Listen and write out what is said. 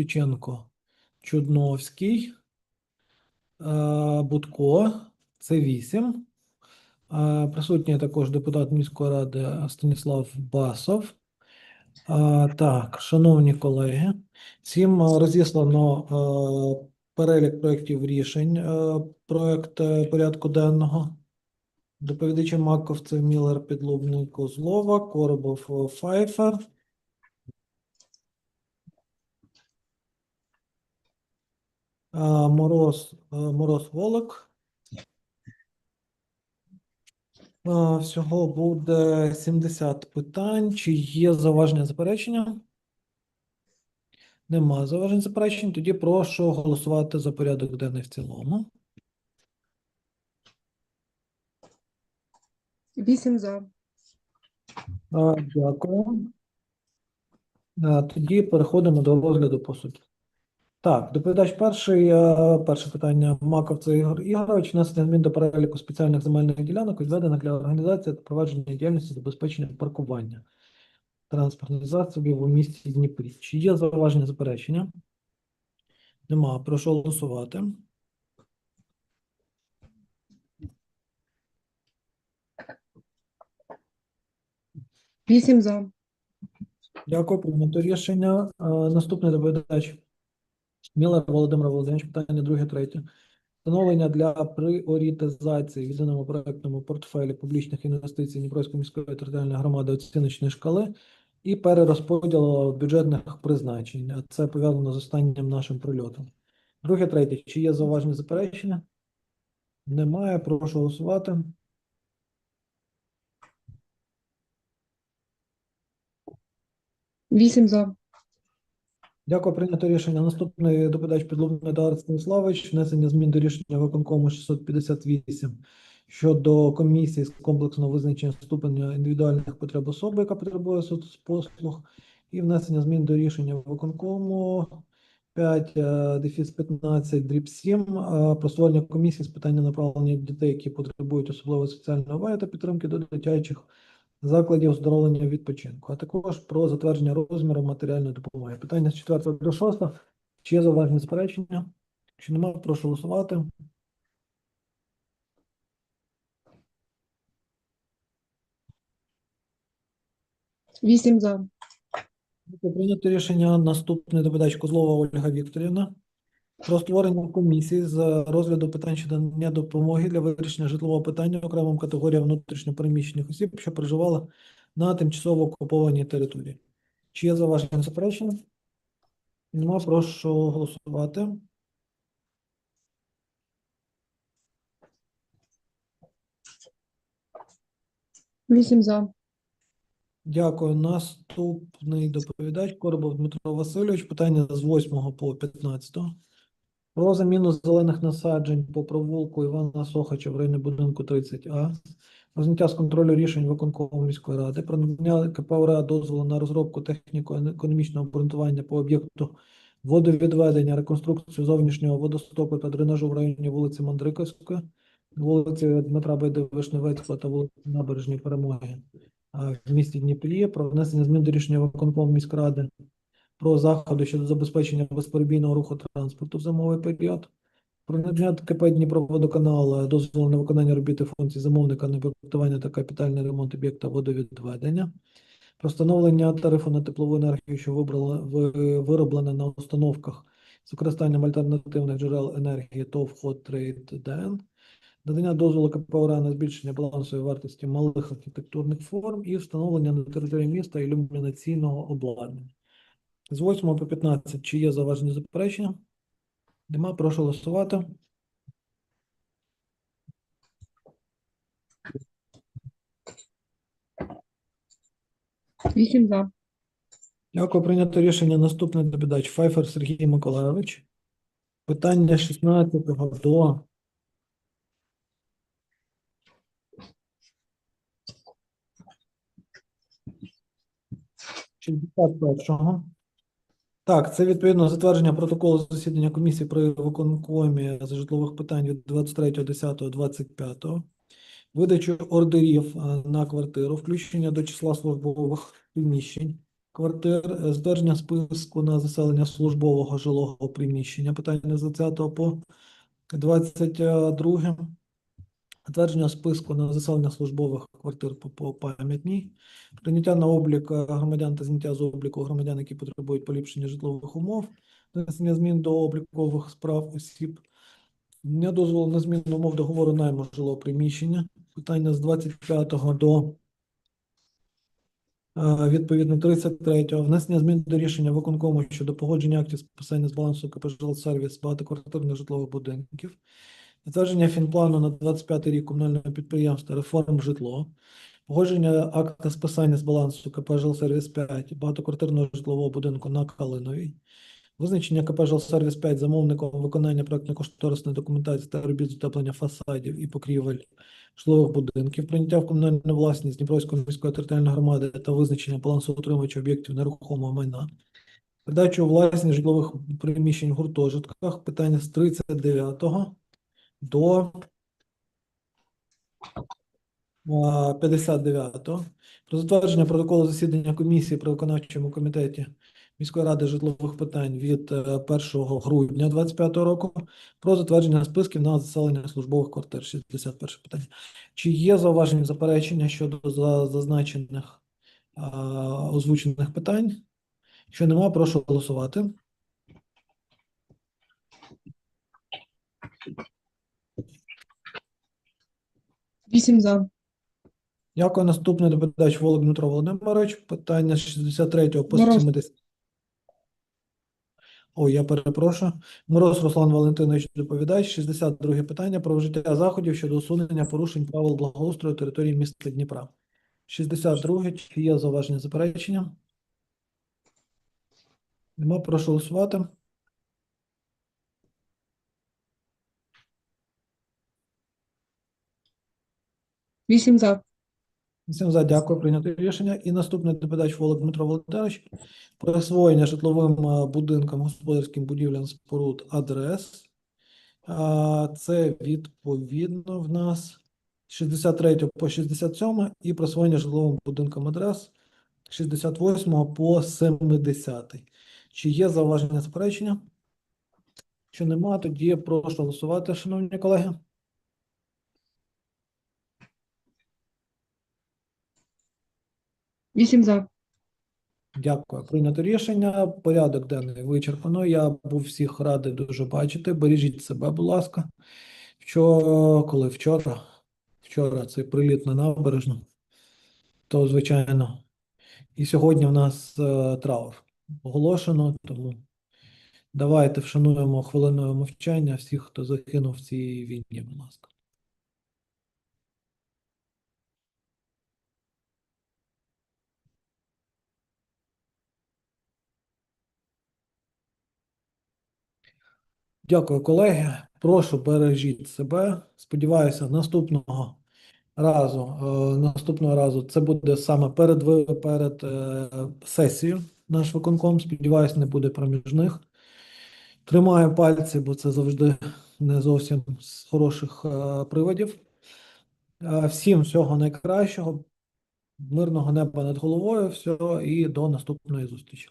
Костюченко, Чудновський, е, Будко, це 8. Е, Присутній також депутат міської ради Станіслав Басов. Так, шановні колеги, всім е, розіслано е, перелік проєктів рішень, е, проєкт е, порядку денного. Доповідачі Маковцев, Міллер, Підлубний, Козлова, Коробов, е, Файфер. Мороз, Мороз Волок. Всього буде 70 питань. Чи є зауваження заперечення? Нема зауважень заперечень. Тоді прошу голосувати за порядок денний в цілому. Вісім за. Дякую. Тоді переходимо до розгляду по суті. Так, доповідач перший, е, перше питання. Маковцев Ігор Ігорович, внесення змін до переліку спеціальних земельних ділянок, відведених для організації та провадження діяльності забезпечення паркування транспортних засобів у місті Дніпрі. Чи є зауваження заперечення? Нема. Прошу голосувати. Вісім за. Дякую, прийнято рішення. Е, Наступний доповідач. Міллер Володимир Володимирович, питання друге, третє. Встановлення для пріоритезації в єдиному проектному портфелі публічних інвестицій Дніпровської міської територіальної громади оціночної шкали і перерозподілу бюджетних призначень. Це пов'язано з останнім нашим прильотом. Друге, третє. Чи є зауваження заперечення? Немає. Прошу голосувати. Вісім за. Дякую, прийнято рішення. Наступний доповідач Підлубний Едуард Станіславович, внесення змін до рішення виконкому 658 щодо комісії з комплексного визначення ступеня індивідуальних потреб особи, яка потребує соцпослуг, і внесення змін до рішення виконкому 5 е, дефіс 15 дріб 7 е, про створення комісії з питання направлення дітей, які потребують особливої соціальної уваги та підтримки до дитячих закладів оздоровлення відпочинку, а також про затвердження розміру матеріальної допомоги. Питання з 4 до 6. Чи є зауваження заперечення? Якщо немає, прошу голосувати. Вісім за. Прийнято рішення. Наступний доповідач Козлова Ольга Вікторівна про створення комісії з розгляду питань щодо надання допомоги для вирішення житлового питання окремим категоріям внутрішньопереміщених осіб, що проживали на тимчасово окупованій території. Чи є зауваження заперечення? Нема, прошу голосувати. Вісім за. Дякую. Наступний доповідач Коробов Дмитро Васильович. Питання з 8 по 15. Про заміну зелених насаджень по провулку Івана Сохача в районі будинку 30А. Про зняття з контролю рішень виконкому міської ради. Про надання КП УРА дозволу на розробку техніко-економічного обґрунтування по об'єкту водовідведення, реконструкцію зовнішнього водостоку та дренажу в районі вулиці Мандриковської, вулиці Дмитра Байди Вишневецького та вулиці Набережної Перемоги в місті Дніпрі про внесення змін до рішення виконкому міськради про заходи щодо забезпечення безперебійного руху транспорту в зимовий період. Про надання КП Дніпроводоканал дозволу на виконання робіт і функцій замовника на проектування та капітальний ремонт об'єкта водовідведення. Про встановлення тарифу на теплову енергію, що вибрала вироблена на установках з використанням альтернативних джерел енергії ТОВ DN. Надання дозволу КП УРА на збільшення балансової вартості малих архітектурних форм і встановлення на території міста ілюмінаційного обладнання. З 8 по 15 чи є зауваження заперечення? Нема, прошу голосувати. Вісім за. Дякую, прийнято рішення. Наступний доповідач Файфер Сергій Миколайович. Питання 16 до 61-го. Так, це відповідно затвердження протоколу засідання комісії при виконкомі з житлових питань від 23.10.25. Видачу ордерів е, на квартиру, включення до числа службових приміщень, квартир, е, затвердження списку на заселення службового жилого приміщення. Питання з 20 по 22. Затвердження списку на заселення службових квартир по, пам'ятній. Прийняття на облік е, громадян та зняття з обліку громадян, які потребують поліпшення житлових умов. Внесення змін до облікових справ осіб. Не дозволено змін умов договору найму жилого приміщення. Питання з 25 до Е, Відповідно, 33-го. Внесення змін до рішення виконкому щодо погодження актів списання з балансу КП «Жилсервіс» багатоквартирних житлових будинків. Затвердження фінплану на 25 рік комунального підприємства «Реформ житло». Погодження акта списання з балансу КП «Жилсервіс 5» багатоквартирного житлового будинку на Калиновій. Визначення КП «Жилсервіс 5» замовником виконання проектно-кошторисної документації та робіт з утеплення фасадів і покрівель житлових будинків, прийняття в комунальну власність Дніпровської міської територіальної громади та визначення балансоутримувача об'єктів нерухомого майна, передачу власність житлових приміщень в гуртожитках, питання з 39 до а, 59 про затвердження протоколу засідання комісії при виконавчому комітеті міської ради житлових питань від е, 1 грудня 2025 року про затвердження списків на заселення службових квартир. 61 питання. Чи є зауваження заперечення щодо зазначених озвучених питань? Якщо нема, прошу голосувати. Вісім за. Дякую. Наступний доповідач Волок Дмитро Володимирович. Питання з 63 по Мороз. 70. Ой, я перепрошую. Мороз Руслан Валентинович доповідач. 62 питання про вжиття заходів щодо усунення порушень правил благоустрою території міста Дніпра. 62. Чи є зауваження заперечення? Нема, прошу голосувати. Вісім за. Всім за дякую, прийнято рішення. І наступний доповідач Волок Дмитро Володимирович. Присвоєння житловим а, будинкам, господарським будівлям споруд адрес. Це відповідно в нас 63 по 67 і присвоєння житловим будинкам адрес 68 по 70. Чи є зауваження заперечення? Якщо нема, тоді прошу голосувати, шановні колеги. Вісім за. Дякую. Прийнято рішення. Порядок денний вичерпано. Я був всіх радий дуже бачити. Бережіть себе, будь ласка. Вчора, коли вчора, вчора цей приліт на набережну, то звичайно. І сьогодні в нас е, траур оголошено, тому давайте вшануємо хвилиною мовчання всіх, хто загинув в цій війні, будь ласка. Дякую, колеги. Прошу бережіть себе. Сподіваюся, наступного разу, е, наступного разу це буде саме перед, перед е, сесією наш виконком. Сподіваюся, не буде проміжних. Тримаю пальці, бо це завжди не зовсім з хороших е, приводів. Всім всього найкращого, мирного неба над головою, всього і до наступної зустрічі.